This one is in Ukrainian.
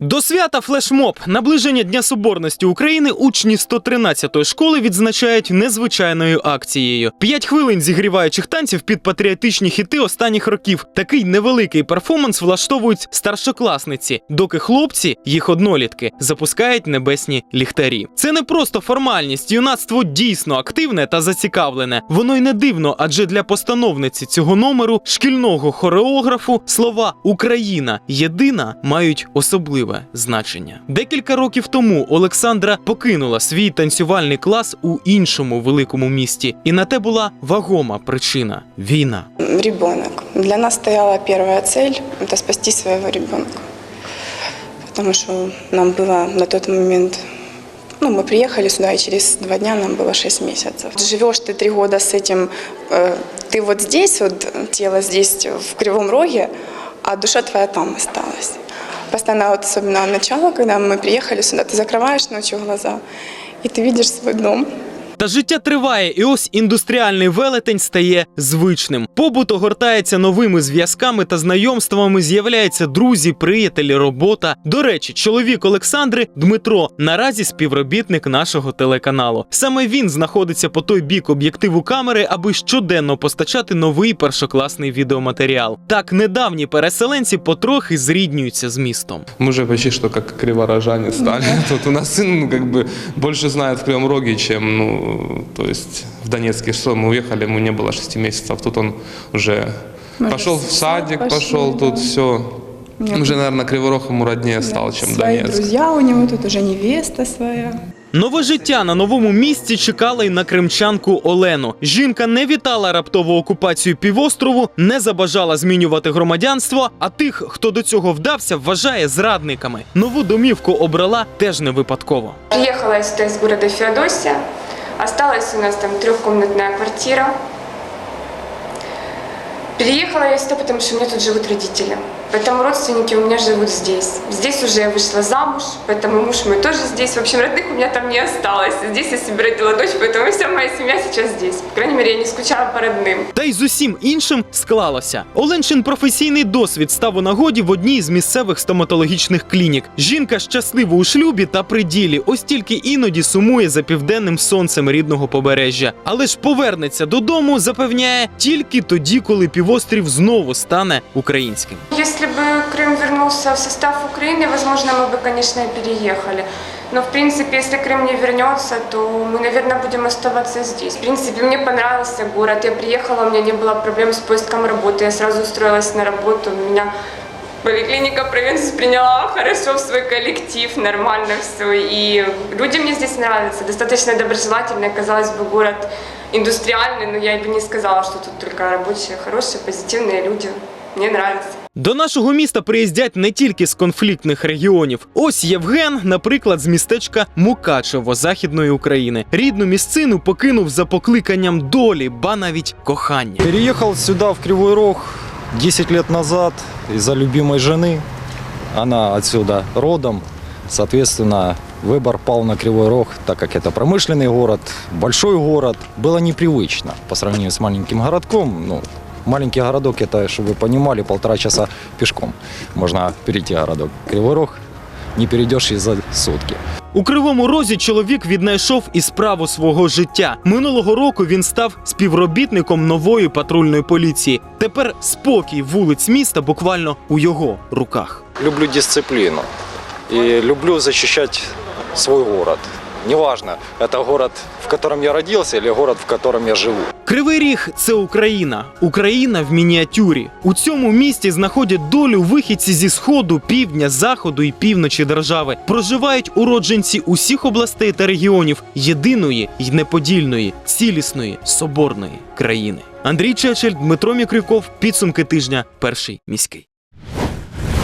До свята флешмоб наближення Дня Соборності України учні 113-ї школи відзначають незвичайною акцією. П'ять хвилин зігріваючих танців під патріотичні хіти останніх років. Такий невеликий перформанс влаштовують старшокласниці, доки хлопці, їх однолітки, запускають небесні ліхтарі. Це не просто формальність. Юнацтво дійсно активне та зацікавлене. Воно й не дивно, адже для постановниці цього номеру шкільного хореографу слова Україна єдина мають особливе значення. Декілька років тому Олександра покинула свій танцювальний клас у іншому великому місті, і на те була вагома причина війна. Ребенок. Для нас стояла первая цель – это спасти своего ребенка. Потому что нам было на тот момент, ну, мы приехали сюда, и через два дня нам было 6 месяцев. Живешь ты три года с этим, э, ты вот здесь, вот тело здесь, в Кривом Роге, а душа твоя там осталась. Постоянно, вот особенно начало, когда мы приехали сюда, ты закрываешь ночью глаза, и ты видишь свой дом. Та життя триває, і ось індустріальний велетень стає звичним. Побут огортається новими зв'язками та знайомствами. З'являються друзі, приятелі, робота. До речі, чоловік Олександри Дмитро наразі співробітник нашого телеканалу. Саме він знаходиться по той бік об'єктиву камери, аби щоденно постачати новий першокласний відеоматеріал. Так недавні переселенці потрохи зріднюються з містом. Мы уже почти что как криворожане стали. Тут у нас сын ну, как бы больше знает в Кривом Роге, чем, ну, то есть в Донецке. Что мы уехали, ему не было 6 месяцев. Тут он уже Мы пошел уже в в садик, сад пошел, пошли, тут да. все. Нет. Уже, наверное, Криворог ему роднее стал, чем Свои Донецк. друзья у него, тут уже невеста своя. Нове життя на новому місці чекала й на кримчанку Олену. Жінка не вітала раптову окупацію півострову, не забажала змінювати громадянство. А тих, хто до цього вдався, вважає зрадниками. Нову домівку обрала теж не випадково. Приехала я сюда из города Феодосия. Осталась у нас там трехкомнатная квартира. Переехала я сюда, потому что у меня тут живут родители. Поэтому родственники у меня живут здесь. Здесь уже я вышла замуж, поэтому муж мой тоже здесь. В общем, родных у меня там не осталось. Здесь я себе родила дочь, поэтому вся моя семья сейчас здесь. По крайней мере, я не скучаю по родным. Та й з усім іншим склалося. Оленчин професійний досвід став у нагоді в одній з місцевих стоматологічних клінік. Жінка щаслива у шлюбі та при ділі, ось тільки іноді сумує за південним сонцем рідного побережжя. Але ж повернеться додому, запевняє тільки тоді, коли півострів знову стане українським. Если бы Крым вернулся в состав Украины, возможно, мы бы, конечно, и переехали. Но, в принципе, если Крым не вернется, то мы, наверное, будем оставаться здесь. В принципе, мне понравился город. Я приехала, у меня не было проблем с поиском работы. Я сразу устроилась на работу. Меня поликлиника провинции приняла хорошо в свой коллектив, нормально все. И люди мне здесь нравятся, достаточно доброжелательные. Казалось бы, город индустриальный, но я бы не сказала, что тут только рабочие, хорошие, позитивные люди. Мне нравится. До нашого міста приїздять не тільки з конфліктних регіонів. Ось Євген, наприклад, з містечка Мукачево Західної України. Рідну місцину покинув за покликанням долі, ба навіть кохання. Переехал сюда, в Кривой Рог, 10 лет назад из-за любимой жены. Она отсюда родом. Соответственно, выбор пал на Кривой Рог, так как это промышленный город, большой город. Было непривычно по сравнению с маленьким городком. Ну, маленький городок, это, чтобы вы понимали, полтора часа пешком можно перейти городок. Кривой Рог не перейдешь и за сутки. У кривому розі чоловік віднайшов і справу свого життя. Минулого року він став співробітником нової патрульної поліції. Тепер спокій вулиць міста буквально у його руках. Люблю дисципліну і люблю захищати свой город. Неважно, это город, в котором я родился, или город, в котором я живу. Кривий ріг це Україна, Україна в мініатюрі. У цьому місті знаходять долю вихідці зі сходу, півдня, заходу і півночі держави. Проживають уродженці усіх областей та регіонів єдиної й неподільної, цілісної, соборної країни. Андрій Чечель, Дмитро Мікрюков. Підсумки тижня. Перший міський.